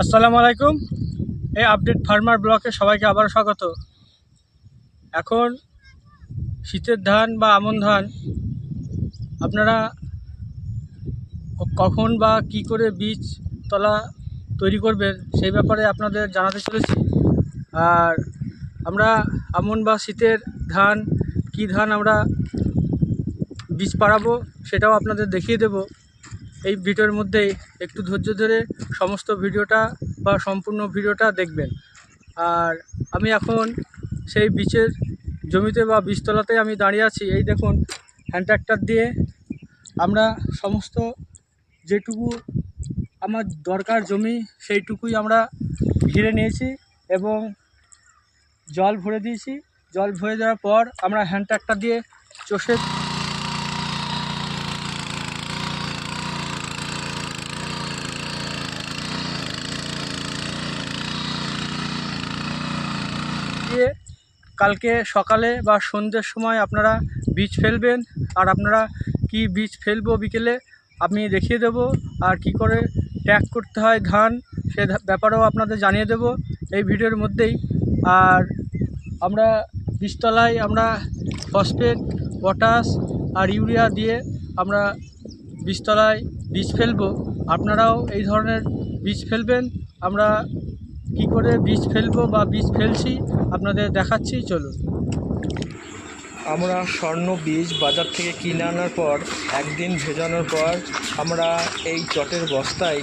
আসসালামু আলাইকুম। এই আপডেট ফার্মার ব্লকে সবাইকে আবার স্বাগত। এখন শীতের ধান বা আমন ধান, আপনারা কখন বা কি করে বীজ তলা তৈরি করবেন সেই ব্যাপারে আপনাদের জানাতে চলেছি। আর আমরা আমন বা শীতের ধান, কি ধান আমরা বীজ পাড়াবো সেটাও আপনাদের দেখিয়ে দেবো। এই ভিডিওর মধ্যেই একটু ধৈর্য ধরে সমস্ত ভিডিওটা বা সম্পূর্ণ ভিডিওটা দেখবেন। আর আমি এখন সেই বীজের জমিতে বা বীজতলাতে আমি দাঁড়িয়ে আছি। এই দেখুন হ্যান্ড ট্র্যাক্টর দিয়ে আমরা সমস্ত যেটুকু আমার দরকার জমি, সেইটুকুই আমরা ঘিরে নিয়েছি এবং জল ভরে দিয়েছি। জল ভরে দেওয়ার পর আমরা হ্যান্ড ট্র্যাক্টর দিয়ে চষে দিয়ে কালকে সকালে বা সন্ধ্যের সময় আপনারা বীজ ফেলবেন আর আপনারা কি বীজ ফেলব বিকেলে আমি দেখিয়ে দেব আর কি করে ট্যাগ করতে হয় ধান সে ব্যাপারেও আপনাদের জানিয়ে দেব এই ভিডিওর মধ্যেই। আর আমরা বীজতলায় আমরা ফসফেট, পটাশ আর ইউরিয়া দিয়ে আমরা বীজতলায় বীজ ফেলব। আপনারাও এই ধরনের বীজ ফেলবেন। আমরা কি করে বীজ ফেলব বা বীজ ফেলছি, আপনাদের দেখাচ্ছি, চলুন। আমরা স্বর্ণ বীজ বাজার থেকে কিনে আনার পর, একদিন ভেজানোর পর, আমরা এই চটের বস্তায়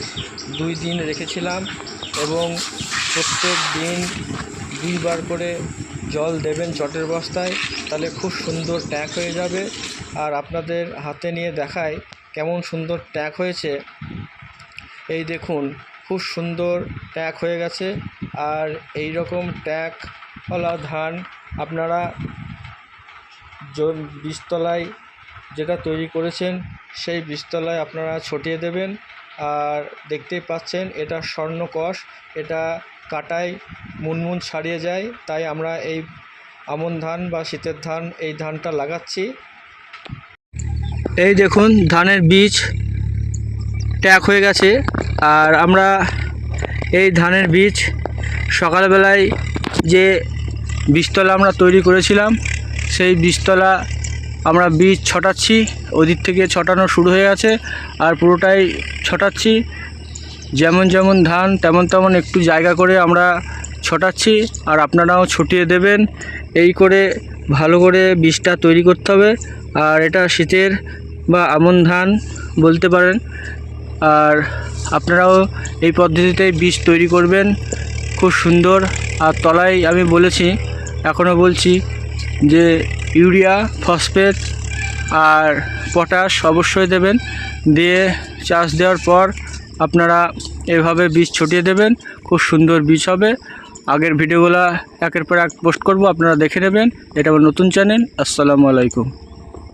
দুই দিন রেখেছিলাম এবং প্রত্যেক দিন দুইবার করে জল দেবেন চটের বস্তায়, তাহলে খুব সুন্দর ট্যাক হয়ে যাবে। আর আপনাদের হাতে নিয়ে দেখায় কেমন সুন্দর ট্যাক হয়েছে। এই দেখুন খুব সুন্দর ট্যাক হয়ে গেছে। আর এই রকম ট্যাগওয়ালা ধান আপনারা বীজতলায় যেটা তৈরি করেছেন, সেই বীজতলায় আপনারা ছটিয়ে দেবেন। আর দেখতেই পাচ্ছেন, এটা স্বর্ণকষ এটা কাটায় মুনমুন ছাড়িয়ে যায়। তাই আমরা এই আমন ধান বা শীতের ধান, এই ধানটা লাগাচ্ছি। এই দেখুন, ধানের বীজ ট্যাক হয়ে গেছে। আর আমরা এই ধানের বীজ সকালবেলায় যে বীজতলা আমরা তৈরি করেছিলাম, সেই বীজতলা আমরা বীজ ছটাচ্ছি, ওদিক থেকে ছটানো শুরু হয়ে গেছে আর পুরোটাই ছটাচ্ছি। যেমন যেমন ধান, তেমন তেমন একটু জায়গা করে আমরা ছটাচ্ছি আর আপনারাও ছটিয়ে দেবেন। এই করে ভালো করে বীজটা তৈরি করতে হবে। আর এটা শীতের বা আমন ধান বলতে পারেন। আর আপনারাও এই পদ্ধতিতে বীজ তৈরি করবেন। খুব সুন্দর। আর তলায় আমি বলেছি, এখনও বলছি যে ইউরিয়া, ফসফেট আর পটাশ অবশ্যই দেবেন। দিয়ে চাষ দেওয়ার পর আপনারা এভাবে বীজ ছটিয়ে দেবেন। খুব সুন্দর বীজ হবে। আগের ভিডিওগুলো একের পর এক পোস্ট করব, আপনারা দেখে নেবেন। এটা আমার নতুন চ্যানেল। আসসালামু আলাইকুম।